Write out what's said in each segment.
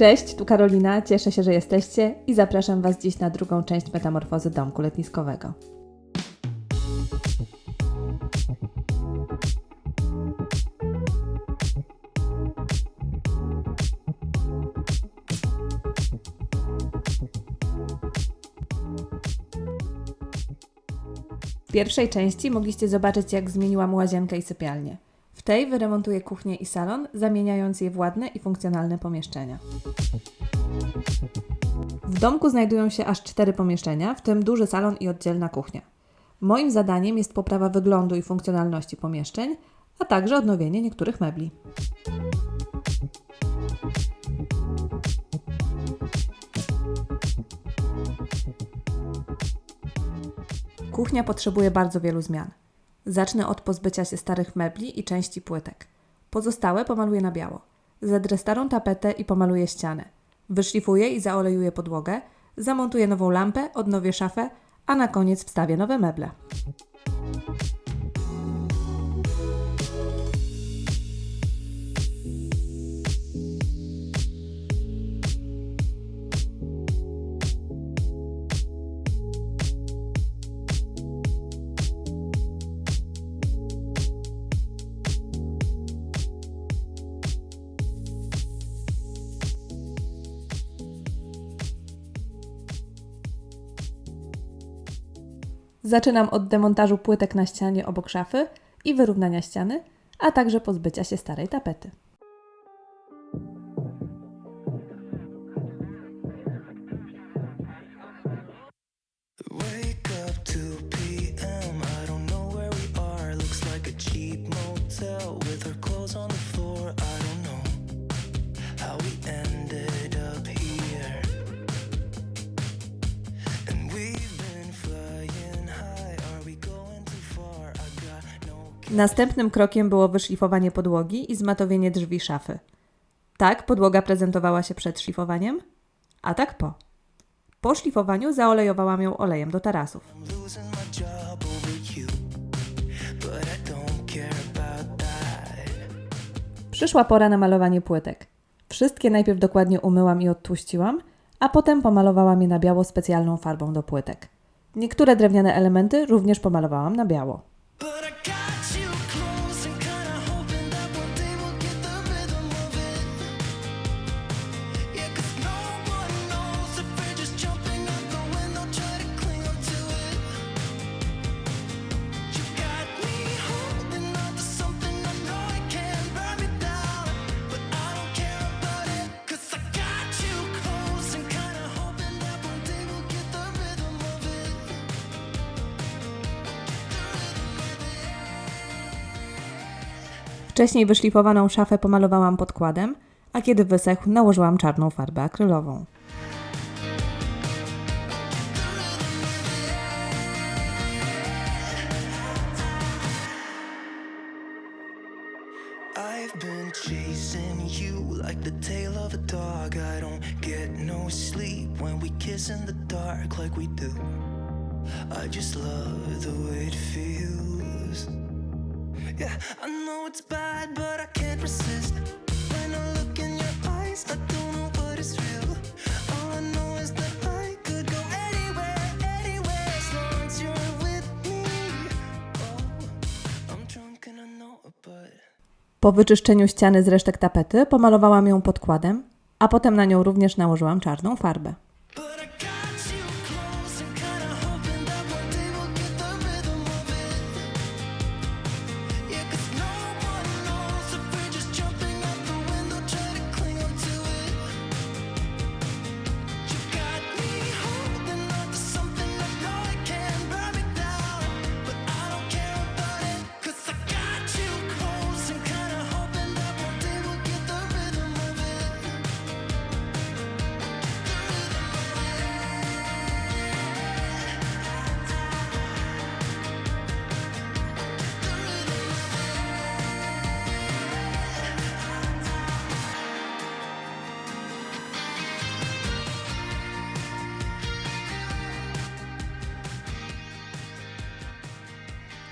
Cześć, tu Karolina, cieszę się, że jesteście i zapraszam Was dziś na drugą część metamorfozy domku letniskowego. W pierwszej części mogliście zobaczyć, jak zmieniłam łazienkę i sypialnię. W tej wyremontuję kuchnię i salon, zamieniając je w ładne i funkcjonalne pomieszczenia. W domku znajdują się aż cztery pomieszczenia, w tym duży salon i oddzielna kuchnia. Moim zadaniem jest poprawa wyglądu i funkcjonalności pomieszczeń, a także odnowienie niektórych mebli. Kuchnia potrzebuje bardzo wielu zmian. Zacznę od pozbycia się starych mebli i części płytek. Pozostałe pomaluję na biało. Zedrę starą tapetę i pomaluję ścianę. Wyszlifuję i zaolejuję podłogę, zamontuję nową lampę, odnowię szafę, a na koniec wstawię nowe meble. Zaczynam od demontażu płytek na ścianie obok szafy i wyrównania ściany, a także pozbycia się starej tapety. Następnym krokiem było wyszlifowanie podłogi i zmatowienie drzwi szafy. Tak podłoga prezentowała się przed szlifowaniem, a tak po. Po szlifowaniu zaolejowałam ją olejem do tarasów. Przyszła pora na malowanie płytek. Wszystkie najpierw dokładnie umyłam i odtłuściłam, a potem pomalowałam je na biało specjalną farbą do płytek. Niektóre drewniane elementy również pomalowałam na biało. Wcześniej wyszlifowaną szafę pomalowałam podkładem, a kiedy wysechł, nałożyłam czarną farbę akrylową. I just love the way it feels. Po wyczyszczeniu ściany z resztek tapety pomalowałam ją podkładem, a potem na nią również nałożyłam czarną farbę.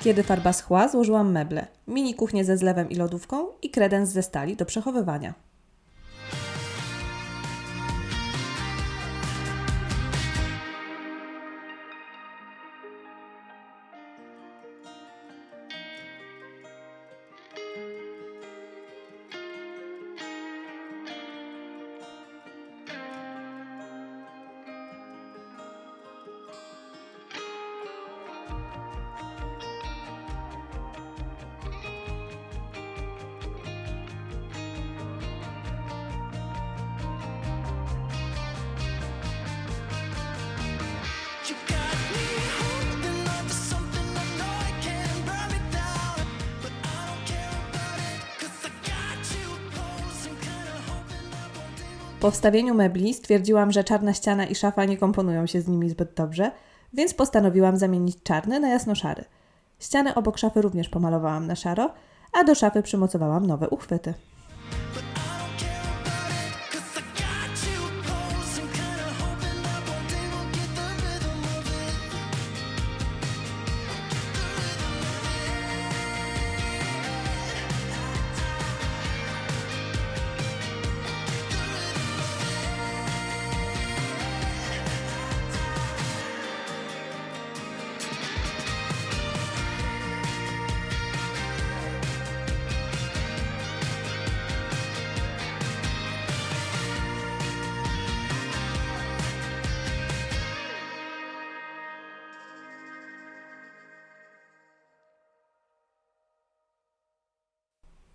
Kiedy farba schła, złożyłam meble, mini kuchnię ze zlewem i lodówką i kredens ze stali do przechowywania. Po wstawieniu mebli stwierdziłam, że czarna ściana i szafa nie komponują się z nimi zbyt dobrze, więc postanowiłam zamienić czarny na jasno-szary. Ścianę obok szafy również pomalowałam na szaro, a do szafy przymocowałam nowe uchwyty.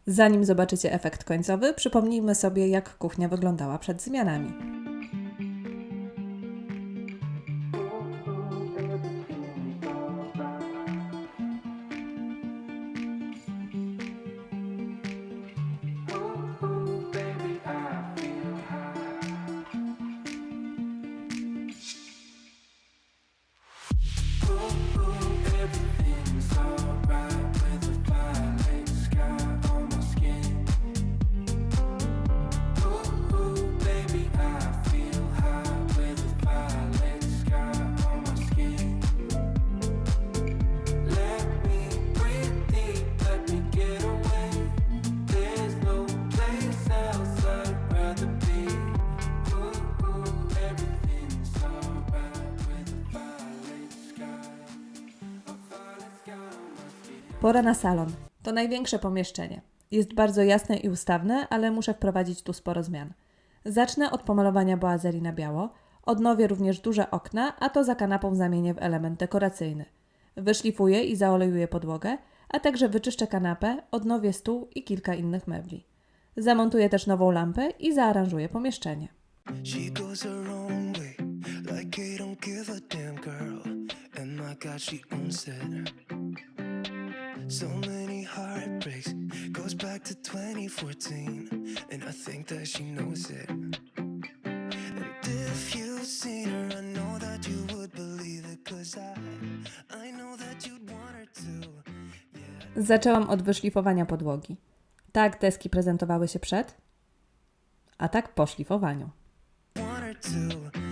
Zanim zobaczycie efekt końcowy, przypomnijmy sobie, jak kuchnia wyglądała przed zmianami. Pora na salon. To największe pomieszczenie. Jest bardzo jasne i ustawne, ale muszę wprowadzić tu sporo zmian. Zacznę od pomalowania boazerii na biało. Odnowię również duże okna, a to za kanapą zamienię w element dekoracyjny. Wyszlifuję i zaolejuję podłogę, a także wyczyszczę kanapę, odnowię stół i kilka innych mebli. Zamontuję też nową lampę i zaaranżuję pomieszczenie. She So many heartbreaks, goes back to 2014. And I think that she knows it. And if you've seen her, I know that you would believe it. Cause I, I know that you'd want her to. Yeah. Zaczęłam od wyszlifowania podłogi. Tak deski prezentowały się przed, a tak po szlifowaniu. want her to,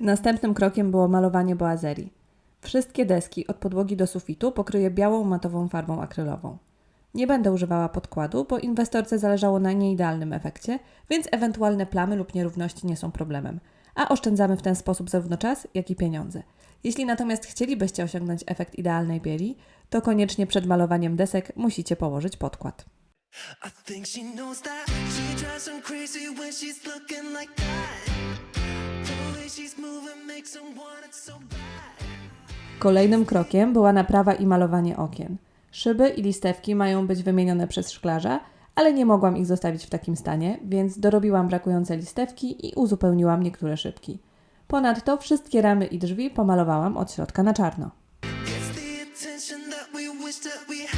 Następnym krokiem było malowanie boazerii. Wszystkie deski od podłogi do sufitu pokryję białą matową farbą akrylową. Nie będę używała podkładu, bo inwestorce zależało na nieidealnym efekcie, więc ewentualne plamy lub nierówności nie są problemem, a oszczędzamy w ten sposób zarówno czas, jak i pieniądze. Jeśli natomiast chcielibyście osiągnąć efekt idealnej bieli, to koniecznie przed malowaniem desek musicie położyć podkład. I think she knows that she drives them crazy when she's looking like that. The way she's moving makes them want it so bad. Kolejnym krokiem była naprawa i malowanie okien. Szyby i listewki mają być wymienione przez szklarza, ale nie mogłam ich zostawić w takim stanie, więc dorobiłam brakujące listewki i uzupełniłam niektóre szybki. Ponadto wszystkie ramy i drzwi pomalowałam od środka na czarno. It's the attention that we wish that we had.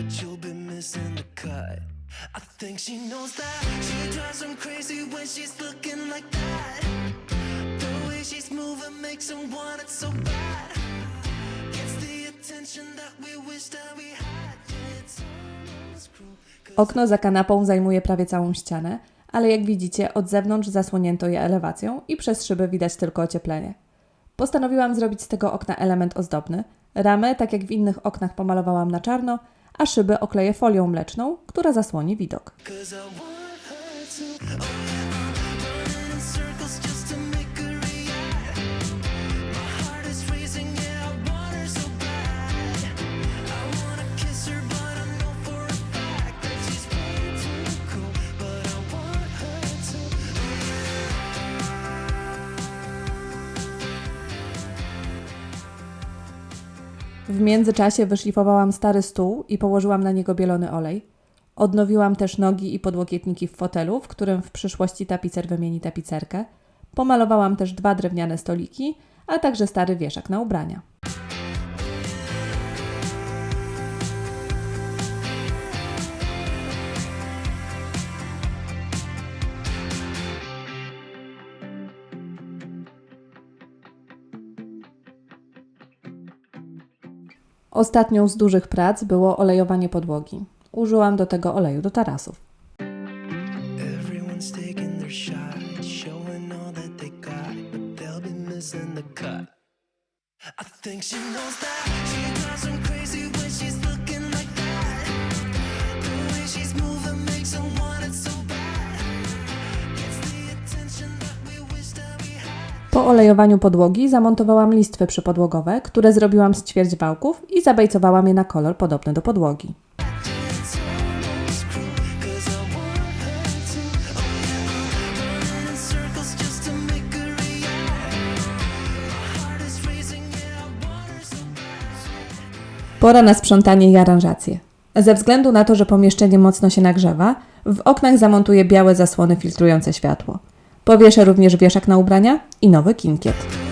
but you'll be missing the cut. I think she knows that she drives them crazy when she's looking like that. The way she's moving makes them want it so bad. The attention that we wish that we had. It's Okno za kanapą zajmuje prawie całą ścianę, ale jak widzicie, od zewnątrz zasłonięto je elewacją i przez szyby widać tylko ocieplenie. Postanowiłam zrobić z tego okna element ozdobny. Ramę, tak jak w innych oknach, pomalowałam na czarno, a szyby okleję folią mleczną, która zasłoni widok. W międzyczasie wyszlifowałam stary stół i położyłam na niego bielony olej. Odnowiłam też nogi i podłokietniki w fotelu, w którym w przyszłości tapicer wymieni tapicerkę. Pomalowałam też dwa drewniane stoliki, a także stary wieszak na ubrania. Ostatnią z dużych prac było olejowanie podłogi. Użyłam do tego oleju do tarasów. Po olejowaniu podłogi zamontowałam listwy przypodłogowe, które zrobiłam z ćwierć wałków i zabejcowałam je na kolor podobny do podłogi. Pora na sprzątanie i aranżację. Ze względu na to, że pomieszczenie mocno się nagrzewa, w oknach zamontuję białe zasłony filtrujące światło. Powieszę również wieszak na ubrania i nowy kinkiet.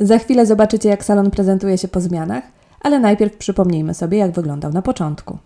Za chwilę zobaczycie, jak salon prezentuje się po zmianach, ale najpierw przypomnijmy sobie, jak wyglądał na początku.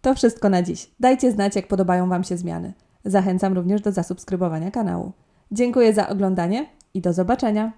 To wszystko na dziś. Dajcie znać, jak podobają Wam się zmiany. Zachęcam również do zasubskrybowania kanału. Dziękuję za oglądanie i do zobaczenia.